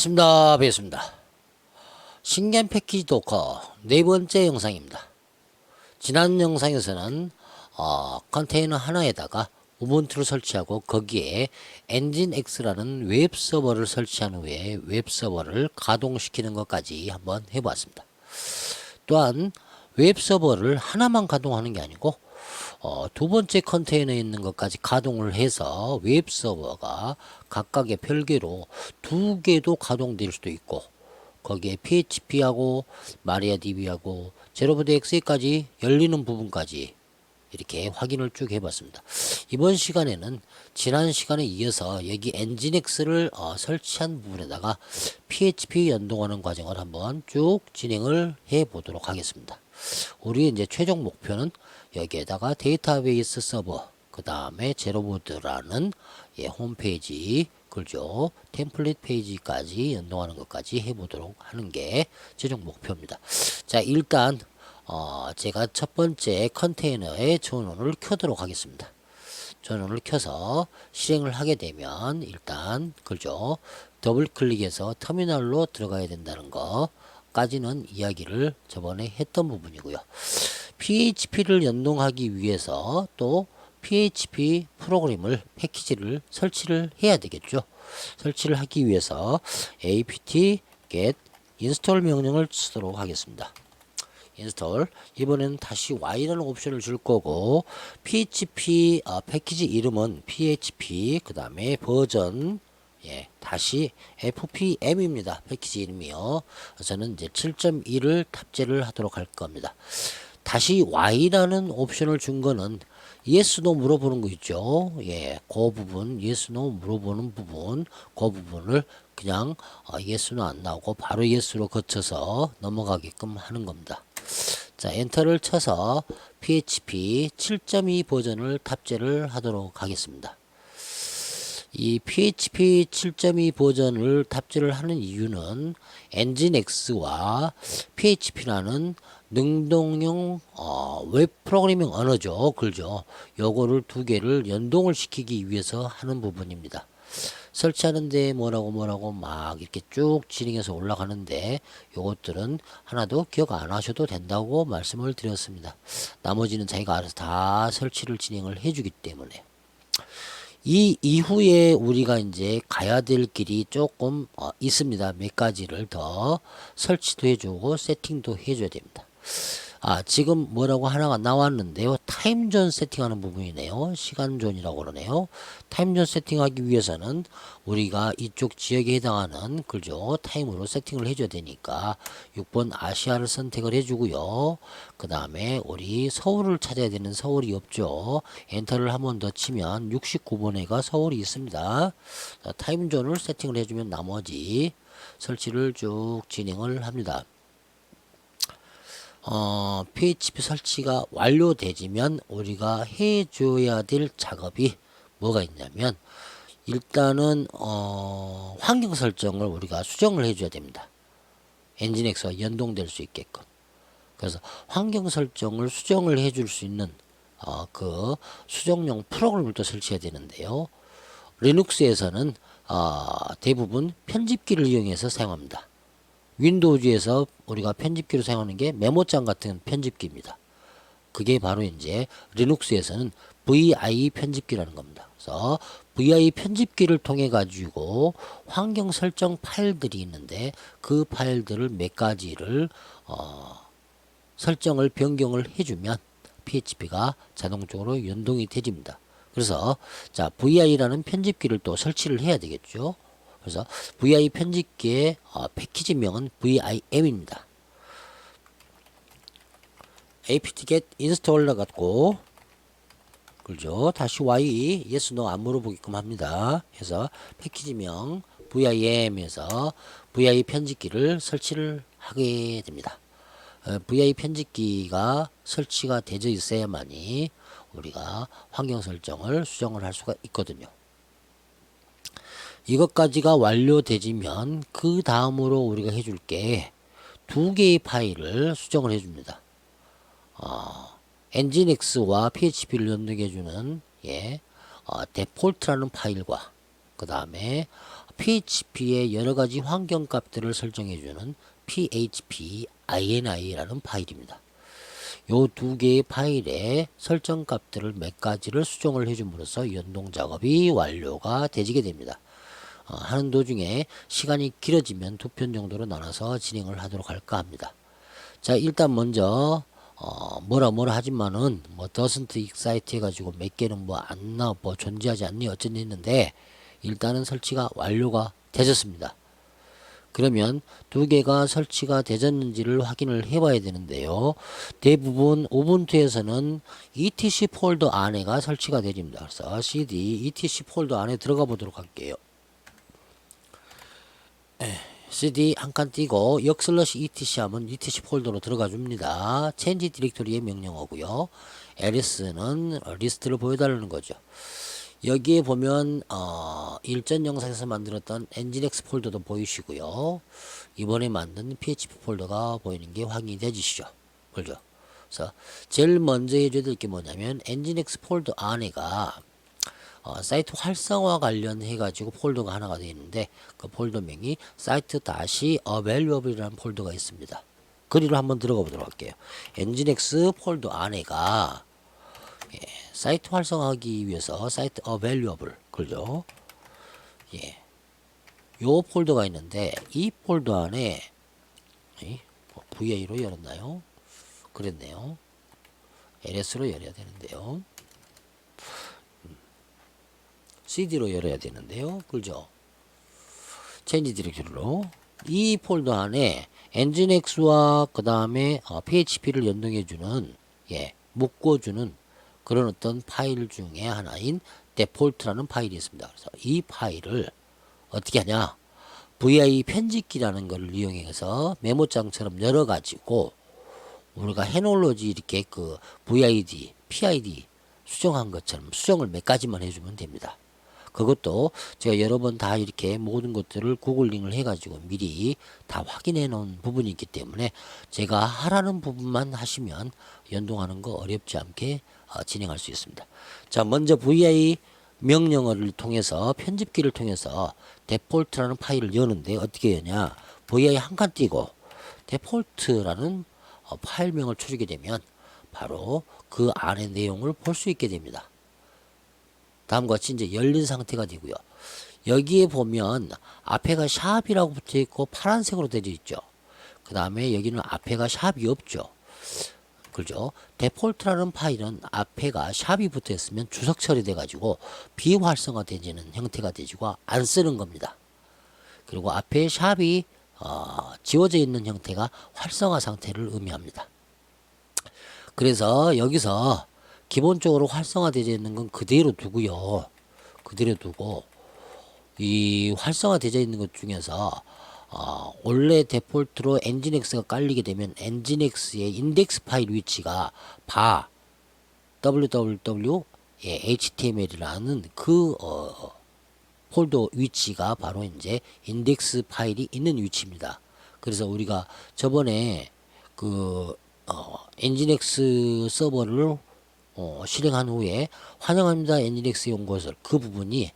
반갑습니다. 뵙겠습니다. 신기한 패키지 도커 네 번째 영상입니다. 지난 영상에서는 어, 컨테이너 하나에다가 우분투를 설치하고 거기에 엔진X라는 웹 서버를 설치한 후에 웹 서버를 가동시키는 것까지 한번 해보았습니다. 또한 웹 서버를 하나만 가동하는 게 아니고 어, 두 번째 컨테이너에 있는 것까지 가동을 해서 웹 서버가 각각의 별개로 두 개도 가동될 수도 있고 거기에 PHP하고 마리아DB하고 제로보드 XA까지 열리는 부분까지 이렇게 확인을 쭉 해봤습니다. 이번 시간에는 지난 시간에 이어서 여기 엔진X를 어, 설치한 부분에다가 PHP 연동하는 과정을 한번 쭉 진행을 해 보도록 하겠습니다. 우리 이제 최종 목표는 여기에다가 데이터베이스 서버, 그 다음에 제로보드라는 예, 홈페이지, 그죠? 템플릿 페이지까지 연동하는 것까지 해보도록 하는 게 최종 목표입니다. 자, 일단 어, 제가 첫 번째 컨테이너의 전원을 켜도록 하겠습니다. 전원을 켜서 실행을 하게 되면 일단 그죠? 더블 클릭해서 터미널로 들어가야 된다는 거까지는 이야기를 저번에 했던 부분이고요. PHP를 연동하기 위해서 또 PHP 프로그램을 패키지를 설치를 해야 되겠죠. 설치를 하기 위해서 apt get install 명령을 쓰도록 하겠습니다. 인스톨 이번에는 다시 Y라는 옵션을 줄 거고 PHP 어, 패키지 이름은 PHP 그 다음에 버전 예 다시 FPM입니다 패키지 이름이요 저는 이제 7.1을 탑재를 하도록 할 겁니다 다시 Y라는 옵션을 준 거는 no 물어보는 거 있죠. 예, 그 부분, no 물어보는 부분, 그 부분을 그냥 어, no 안 나오고 바로 yes로 거쳐서 넘어가게끔 하는 겁니다. 자, 엔터를 쳐서 PHP 7.2 버전을 탑재를 하도록 하겠습니다. 이 PHP 7.2 버전을 탑재를 하는 이유는 엔진X와 PHP라는 능동형 어, 웹 프로그래밍 언어죠. 그죠? 요거를 두 개를 연동을 시키기 위해서 하는 부분입니다. 설치하는데 뭐라고 뭐라고 막 이렇게 쭉 진행해서 올라가는데 요것들은 하나도 기억 안 하셔도 된다고 말씀을 드렸습니다. 나머지는 자기가 알아서 다 설치를 진행을 해주기 때문에 이 이후에 우리가 이제 가야 될 길이 조금 어, 있습니다. 몇 가지를 더 설치도 해주고 세팅도 해줘야 됩니다. 아, 지금 뭐라고 하나가 나왔는데요. 타임존 세팅하는 부분이네요. 시간존이라고 그러네요. 타임존 세팅하기 위해서는 우리가 이쪽 지역에 해당하는 그죠? 타임으로 세팅을 해줘야 되니까 6번 아시아를 선택을 해주고요. 그 다음에 우리 서울을 찾아야 되는 서울이 없죠. 엔터를 한 번 더 치면 69번에가 서울이 있습니다. 자, 타임존을 세팅을 해주면 나머지 설치를 쭉 진행을 합니다. 어, PHP 설치가 완료되지면 우리가 해줘야 될 작업이 뭐가 있냐면 일단은 어, 환경 설정을 우리가 수정을 해줘야 됩니다. 엔진엑스와 연동될 수 있게끔. 그래서 환경 설정을 수정을 해줄 수 있는 어, 그 수정용 프로그램을 또 설치해야 되는데요. 리눅스에서는 어, 대부분 편집기를 이용해서 사용합니다. 윈도우즈에서 우리가 편집기로 사용하는 게 메모장 같은 편집기입니다. 그게 바로 이제 리눅스에서는 VI 편집기라는 겁니다. 그래서 VI 편집기를 통해 가지고 환경 설정 파일들이 있는데 그 파일들을 몇 가지를 어, 설정을 변경을 해주면 PHP가 자동적으로 연동이 되집니다. 그래서 자 VI라는 편집기를 또 설치를 해야 되겠죠. 그래서 VI 편집기의 어, 패키지명은 VIM입니다. apt-get installer 같고 그죠? 다시 y yes no 안 물어보게끔 합니다. 해서 패키지명 VIM에서 VI 편집기를 설치를 하게 됩니다. 어, VI 편집기가 설치가 되어 있어야만이 우리가 환경 설정을 수정을 할 수가 있거든요. 이것까지가 완료되지면 그 다음으로 우리가 해줄 게 두 개의 파일을 수정을 해줍니다. 어, 엔진X와 PHP를 연동해주는 예, 어, 데폴트라는 파일과 그 다음에 PHP의 여러 가지 환경 값들을 설정해주는 PHP INI라는 파일입니다. 요 두 개의 파일에 설정 값들을 몇 가지를 수정을 해줌으로써 연동 작업이 완료가 되지게 됩니다. 어, 하는 도중에 시간이 길어지면 두 편 정도로 나눠서 진행을 하도록 할까 합니다. 자 일단 먼저 어, 뭐라 뭐라 하지만은 뭐 doesn't excite 해가지고 몇 개는 뭐 안 나, 뭐 존재하지 않니 어쩐지 했는데 일단은 설치가 완료가 되졌습니다. 그러면 두 개가 설치가 되졌는지를 확인을 해봐야 되는데요. 대부분 우분투에서는 etc 폴더 안에가 설치가 되집니다. 그래서 cd etc 폴더 안에 들어가 보도록 할게요. Cd 한 칸 띄고 역 슬러시 etc 하면 etc 폴더로 들어가 줍니다. change 디렉토리의 명령어고요. ls는 리스트를 보여달라는 거죠. 여기에 보면 어, 일전 영상에서 만들었던 엔진엑스 폴더도 보이시고요. 이번에 만든 PHP 폴더가 보이는 게 확인이 되시죠. 그죠? 그래서 제일 먼저 해줘야 될 게 뭐냐면 엔진엑스 폴더 안에가 어, 사이트 활성화 관련해 가지고 폴더가 하나가 되어 있는데 그 폴더명이 사이트 다시 available이라는 폴더가 있습니다. 그리로 한번 들어가 보도록 할게요. 엔진엑스 폴더 안에가 예, 사이트 활성화하기 위해서 사이트 available 그죠? 예. 요 폴더가 있는데 이 폴더 안에 이, 뭐 VA로 열었나요? 그랬네요. LS로 열어야 되는데요. CD로 열어야 되는데요. 그죠? 체인지 디렉토리로 이 폴더 안에 엔진엑스와 그 다음에 어, PHP를 연동해주는 예, 묶어주는 그런 어떤 파일 중에 하나인 데폴트라는 파일이 있습니다. 그래서 이 파일을 어떻게 하냐? VI 편집기라는 것을 이용해서 메모장처럼 열어가지고 우리가 해놀로지 이렇게 그 VID, PID 수정한 것처럼 수정을 몇 가지만 해주면 됩니다. 그것도 제가 여러 번 다 이렇게 모든 것들을 구글링을 해가지고 미리 다 확인해 놓은 부분이 있기 때문에 제가 하라는 부분만 하시면 연동하는 거 어렵지 않게 어, 진행할 수 있습니다. 자, 먼저 VI 명령어를 통해서 편집기를 통해서 데폴트라는 파일을 여는데 어떻게 여냐? VI 한 칸 띄고 데폴트라는 어, 파일명을 추르게 되면 바로 그 안의 내용을 볼 수 있게 됩니다. 다음과 같이 이제 열린 상태가 되고요. 여기에 보면 앞에가 샵이라고 붙어 있고 파란색으로 되어 있죠. 그 다음에 여기는 앞에가 샵이 없죠. 그죠? 데폴트라는 파일은 앞에가 샵이 붙어 있으면 주석 처리돼 가지고 비활성화 되지는 형태가 되지고 안 쓰는 겁니다. 그리고 앞에 샵이 어, 지워져 있는 형태가 활성화 상태를 의미합니다. 그래서 여기서 기본적으로 활성화되어 있는 건 그대로 두고요. 그대로 두고 이 활성화되어 있는 것 중에서 어, 원래 데폴트로 엔진엑스가 깔리게 되면 엔진엑스의 인덱스 파일 위치가 바 www 예, html이라는 그 어, 폴더 위치가 바로 이제 인덱스 파일이 있는 위치입니다. 그래서 우리가 저번에 그 어, 엔진엑스 서버를 어, 실행한 후에 환영합니다 엔진엑스 연구소설 그 부분이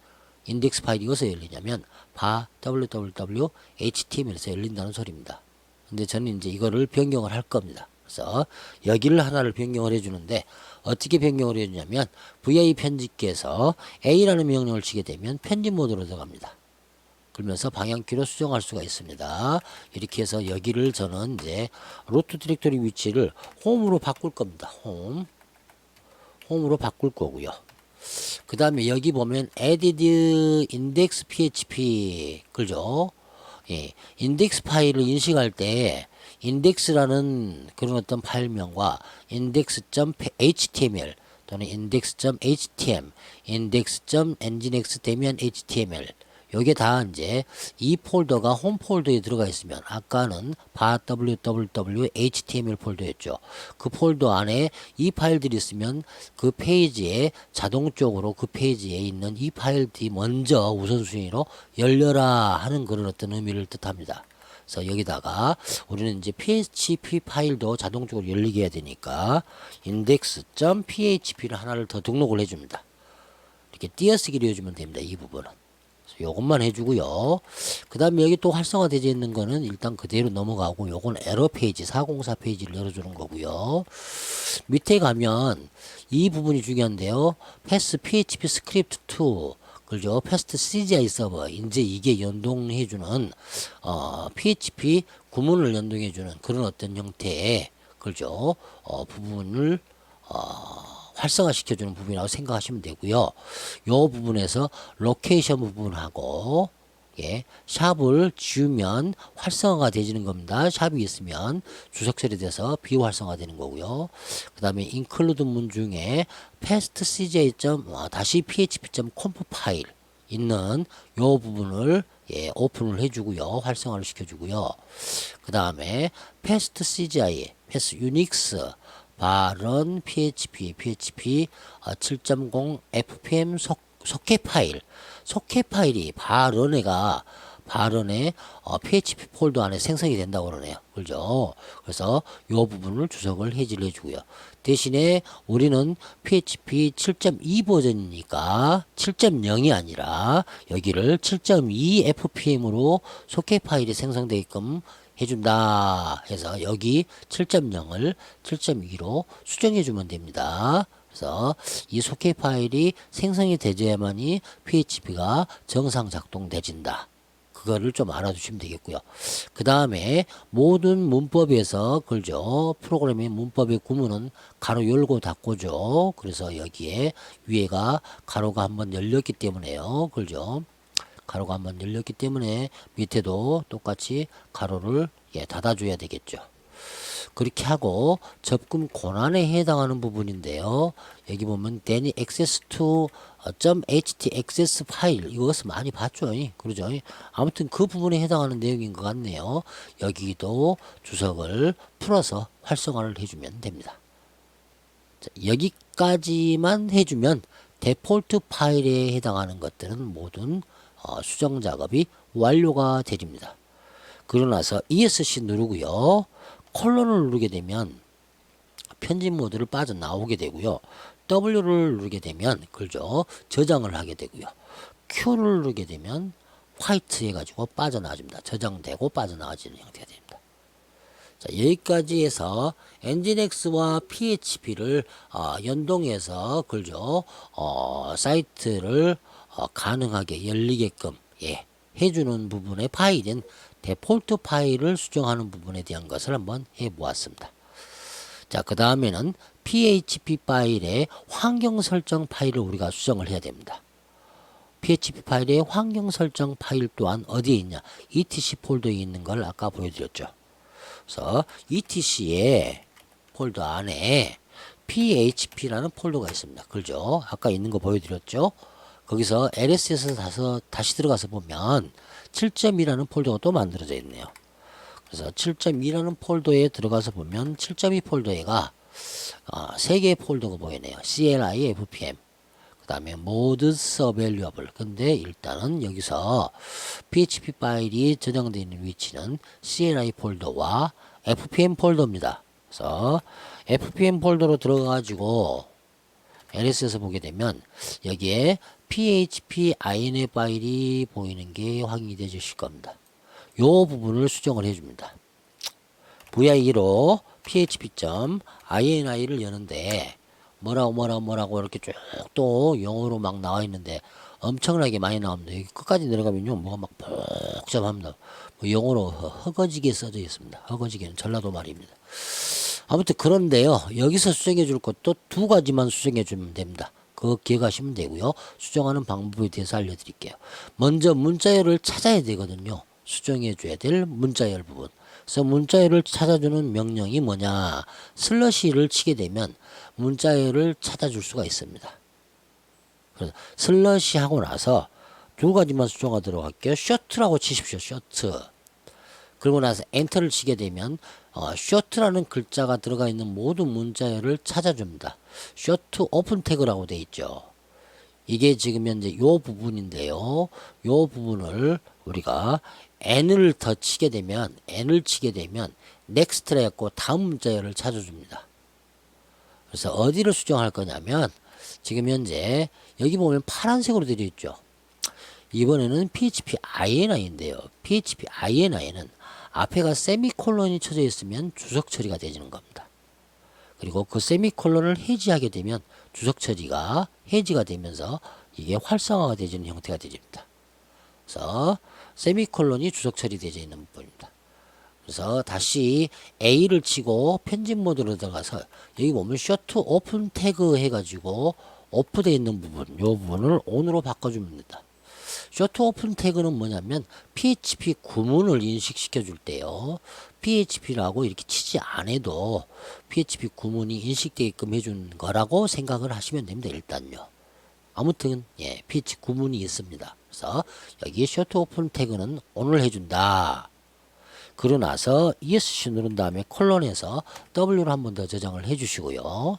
인덱스 파일이 어디서 열리냐면 바 www html에서 열린다는 소리입니다. 근데 저는 이제 이거를 변경을 할 겁니다. 그래서 여기를 하나를 변경을 해주는데 어떻게 변경을 해주냐면 vi 편집기에서 a라는 명령을 치게 되면 편집 모드로 들어갑니다. 그러면서 방향키로 수정할 수가 있습니다. 이렇게 해서 여기를 저는 이제 로트 디렉토리 위치를 홈으로 바꿀 겁니다. 홈. 홈으로 바꿀 거고요. 그 다음에 여기 보면 added index php 그죠? 예, 인덱스 파일을 인식할 때 index라는 그런 어떤 파일명과 index.html 또는 index.htm, index.nginx 되면 html 요게 다 이제 이 폴더가 홈 폴더에 들어가 있으면 아까는 바 www html 폴더였죠. 그 폴더 안에 이 파일들이 있으면 그 페이지에 자동적으로 그 페이지에 있는 이 파일들이 먼저 우선순위로 열려라 하는 그런 어떤 의미를 뜻합니다. 그래서 여기다가 우리는 이제 php 파일도 자동적으로 열리게 해야 되니까 index.php를 하나를 더 등록을 해줍니다. 이렇게 띄어쓰기를 해주면 됩니다. 이 부분은. 요것만 해주고요. 그 다음에 여기 또 활성화되어 있는 거는 일단 그대로 넘어가고 요건 에러 페이지 404 페이지를 열어주는 거고요. 밑에 가면 이 부분이 중요한데요. 패스 PHP 스크립트 2 그죠? 패스트 CGI 서버 이제 이게 연동해주는 어, PHP 구문을 연동해주는 그런 어떤 형태의 그죠? 어, 부분을 어, 활성화시켜주는 부분이라고 생각하시면 되고요. 요 부분에서 로케이션 부분하고 예, 샵을 지우면 활성화가 되지는 겁니다. 샵이 있으면 주석 처리돼서 비활성화 되는 거고요. 그 다음에 include 문 중에 past cj. 어, 다시 php.conf 파일 있는 요 부분을 예, 오픈을 해주고요. 활성화를 시켜주고요. 그 다음에 past cgi, past unix, 발언 php, php 7.0 fpm 속, 속해 파일, 속해 파일이 발언에가 발언의 어, PHP 폴더 안에 생성이 된다고 그러네요. 그죠? 그래서 요 부분을 주석을 해지를 해주고요. 대신에 우리는 PHP 7.2 버전이니까 7.0이 아니라 여기를 7.2 FPM으로 속해 파일이 생성되게끔 해준다 해서 여기 7.0을 7.2로 수정해 주면 됩니다. 그래서 이 속해 파일이 생성이 되져야만이 PHP가 정상 작동되진다. 그거를 좀 알아두시면 되겠고요. 그 다음에 모든 문법에서 걸죠. 프로그램의 문법의 구문은 가로 열고 닫고죠. 그래서 여기에 위에가 가로가 한번 열렸기 때문에요. 걸죠. 가로가 한번 열렸기 때문에 밑에도 똑같이 가로를 예, 닫아줘야 되겠죠. 그렇게 하고 접근 권한에 해당하는 부분인데요. 여기 보면 then access to .htxs 파일 이것을 많이 봤죠. 그러죠. 아무튼 그 부분에 해당하는 내용인 것 같네요. 여기도 주석을 풀어서 활성화를 해주면 됩니다. 자, 여기까지만 해주면 데폴트 파일에 해당하는 것들은 모든 어, 수정 작업이 완료가 되집니다. 그러고 나서 ESC 누르고요. 콜론을 누르게 되면 편집 모드를 빠져나오게 되고요. W를 누르게 되면 그죠 저장을 하게 되고요. Q를 누르게 되면 화이트 해가지고 빠져나와줍니다. 저장되고 빠져나와지는 형태가 됩니다. 자, 여기까지 해서 엔진엑스와 PHP를 어, 연동해서 그죠 어, 사이트를 어, 가능하게 열리게끔 예, 해주는 부분의 파일인 데폴트 파일을 수정하는 부분에 대한 것을 한번 해보았습니다. 자, 그 다음에는 PHP 파일의 환경 설정 파일을 우리가 수정을 해야 됩니다. PHP 파일의 환경 설정 파일 또한 어디에 있냐? ETC 폴더에 있는 걸 아까 보여드렸죠. 그래서 ETC의 폴더 안에 PHP라는 폴더가 있습니다. 그죠? 아까 있는 거 보여드렸죠? 거기서 LS에서 다시, 다시 들어가서 보면 7.2라는 폴더가 또 만들어져 있네요. 그래서 7.2라는 폴더에 들어가서 보면 7.2 폴더에가 어, 3개의 폴더가 보이네요. CLI, FPM. 그 다음에 modes available. 근데 일단은 여기서 PHP 파일이 저장되어 있는 위치는 CLI 폴더와 FPM 폴더입니다. 그래서 FPM 폴더로 들어가가지고 LS에서 보게 되면 여기에 PHP INF 파일이 보이는 게 확인이 되실 겁니다. 요 부분을 수정을 해줍니다. VI로 php.ini를 여는데 뭐라고 뭐라고 뭐라고 이렇게 쭉 또 영어로 막 나와 있는데 엄청나게 많이 나옵니다. 여기 끝까지 내려가면요 뭐가 막 복잡합니다. 뭐 영어로 허거지게 써져 있습니다. 허거지게는 전라도 말입니다. 아무튼 그런데요 여기서 수정해 줄 것도 두 가지만 수정해 주면 됩니다. 그거 기억하시면 되고요. 수정하는 방법에 대해서 알려드릴게요. 먼저 문자열을 찾아야 되거든요. 수정해 줘야 될 문자열 부분. 그래서 문자열을 찾아주는 명령이 뭐냐. 슬러시를 치게 되면 문자열을 찾아줄 수가 있습니다. 그래서 슬러시 하고 나서 두 가지만 수정하도록 할게요. 셔트라고 치십시오. 셔트. 그러고 나서 엔터를 치게 되면 어, 셔트라는 글자가 들어가 있는 모든 문자열을 찾아줍니다. 셔트 오픈 태그라고 되어 있죠. 이게 지금 현재 요 부분인데요. 요 부분을 우리가 n을 더 치게 되면 n을 치게 되면 next라 했고 다음 문자열을 찾아줍니다. 그래서 어디를 수정할 거냐면 지금 현재 여기 보면 파란색으로 되어 있죠. 이번에는 PHP INI인데요. PHP INI는 앞에가 세미콜론이 쳐져 있으면 주석 처리가 되지는 겁니다. 그리고 그 세미콜론을 해지하게 되면 주석 처리가 해지가 되면서 이게 활성화가 되지는 형태가 되집니다. 그래서 세미콜론이 주석 처리되어 있는 부분입니다. 그래서 다시 A를 치고 편집 모드로 들어가서 여기 보면 쇼트 오픈 태그 해가지고 오프되어 있는 부분 이 부분을 ON으로 바꿔주면 됩니다. 쇼트 오픈 태그는 뭐냐면 PHP 구문을 인식시켜 줄 때요. PHP라고 이렇게 치지 않아도 PHP 구문이 인식되게끔 해준 거라고 생각을 하시면 됩니다. 일단요. 아무튼 예, PHP 구문이 있습니다. 그래서 여기 쇼트 오픈 태그는 오늘 해준다. 그러고 나서 ESC 누른 다음에 콜론에서 W를 한 번 더 저장을 해 주시고요.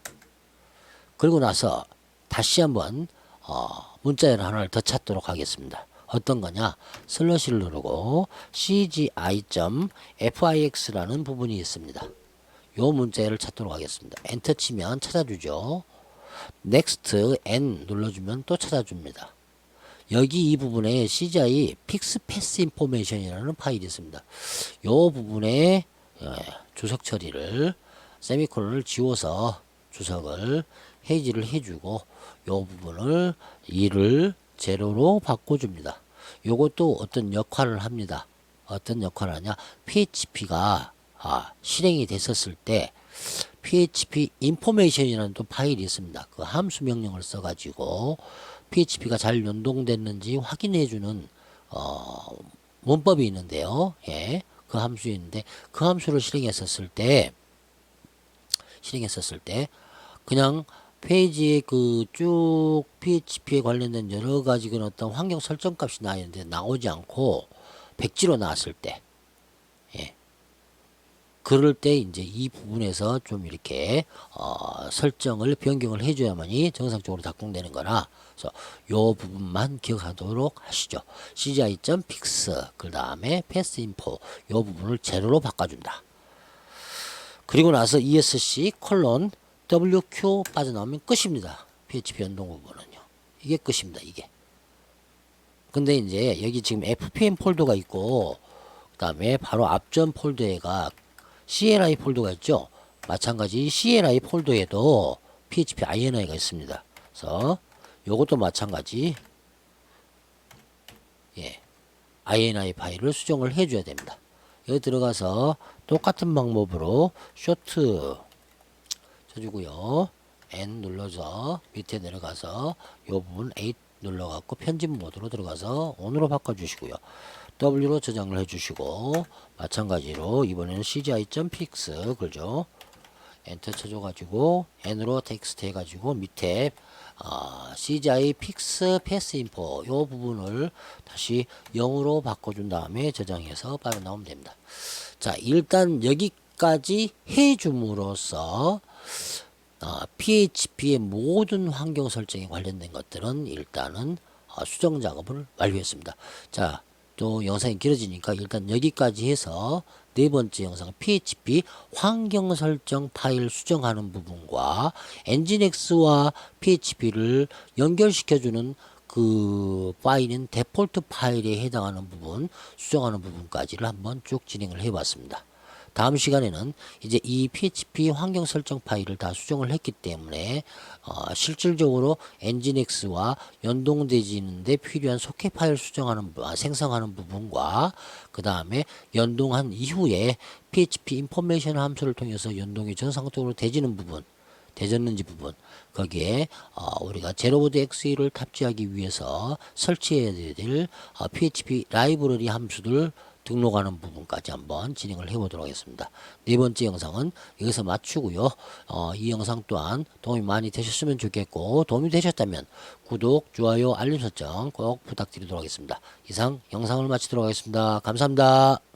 그리고 나서 다시 한번 어, 문자열 하나를 더 찾도록 하겠습니다. 어떤 거냐? 슬러시를 누르고 cgi.fix라는 부분이 있습니다. 요 문자열을 찾도록 하겠습니다. 엔터 치면 찾아주죠. next n 눌러주면 또 찾아줍니다. 여기 이 부분에 CGI Fix Pass Information이라는 파일이 있습니다. 요 부분에 예, 주석 처리를 세미콜론을 지워서 주석을 해지를 해주고 요 부분을 2를 제로로 바꿔줍니다. 요것도 어떤 역할을 합니다. 어떤 역할을 하냐? PHP가 아, 실행이 됐었을 때 PHP 인포메이션이라는 또 파일이 있습니다. 그 함수 명령을 써가지고 PHP가 잘 연동됐는지 확인해주는 어, 문법이 있는데요. 예, 그 함수인데 그 함수를 실행했었을 때 실행했었을 때 그냥 페이지에 그 쭉 PHP에 관련된 여러 가지 그런 어떤 환경 설정 값이 나있는데 나오지 않고 백지로 나왔을 때 예. 그럴 때 이제 이 부분에서 좀 이렇게 어, 설정을 변경을 해줘야만이 정상적으로 작동되는 거라 그래서 요 부분만 기억하도록 하시죠. CGI.fix 그 다음에 passinfo 요 부분을 제로로 바꿔준다. 그리고 나서 ESC 콜론 WQ 빠져나오면 끝입니다. PHP 연동 부분은요. 이게 끝입니다. 이게. 근데 이제 여기 지금 FPM 폴더가 있고 그 다음에 바로 앞전 폴더에가 CLI 폴더가 있죠. 마찬가지 CLI 폴더에도 PHP INI가 있습니다. 그래서 요것도 마찬가지 예 INI 파일을 수정을 해줘야 됩니다. 여기 들어가서 똑같은 방법으로 쇼트 쳐주고요. N 눌러서 밑에 내려가서 요 부분 8 눌러갖고 편집 모드로 들어가서 ON으로 바꿔주시고요. W로 저장을 해주시고 마찬가지로 이번에는 CGI.pix 그죠? 엔터 쳐줘가지고 N으로 텍스트 해가지고 밑에 어, CGI 픽스 패스 인포 요 부분을 다시 0으로 바꿔준 다음에 저장해서 빠져나오면 됩니다. 자 일단 여기까지 해줌으로써 어, PHP의 모든 환경 설정에 관련된 것들은 일단은 어, 수정 작업을 완료했습니다. 자, 또 영상이 길어지니까 일단 여기까지 해서 네 번째 영상 PHP 환경 설정 파일 수정하는 부분과 엔진엑스와 PHP를 연결시켜주는 그 파일인 데폴트 파일에 해당하는 부분 수정하는 부분까지를 한번 쭉 진행을 해봤습니다. 다음 시간에는 이제 이 PHP 환경 설정 파일을 다 수정을 했기 때문에 어, 실질적으로 엔진엑스와 연동되지는데 필요한 소켓 파일 수정하는 부- 아, 생성하는 부분과 그 다음에 연동한 이후에 PHP 인포메이션 함수를 통해서 연동이 정상적으로 되지는 부분 되졌는지 부분 거기에 어, 우리가 제로보드 XE를 탑재하기 위해서 설치해야 될 어, PHP 라이브러리 함수들 등록하는 부분까지 한번 진행을 해보도록 하겠습니다. 네 번째 영상은 여기서 마치고요. 어, 이 영상 또한 도움이 많이 되셨으면 좋겠고 도움이 되셨다면 구독, 좋아요, 알림 설정 꼭 부탁드리도록 하겠습니다. 이상 영상을 마치도록 하겠습니다. 감사합니다.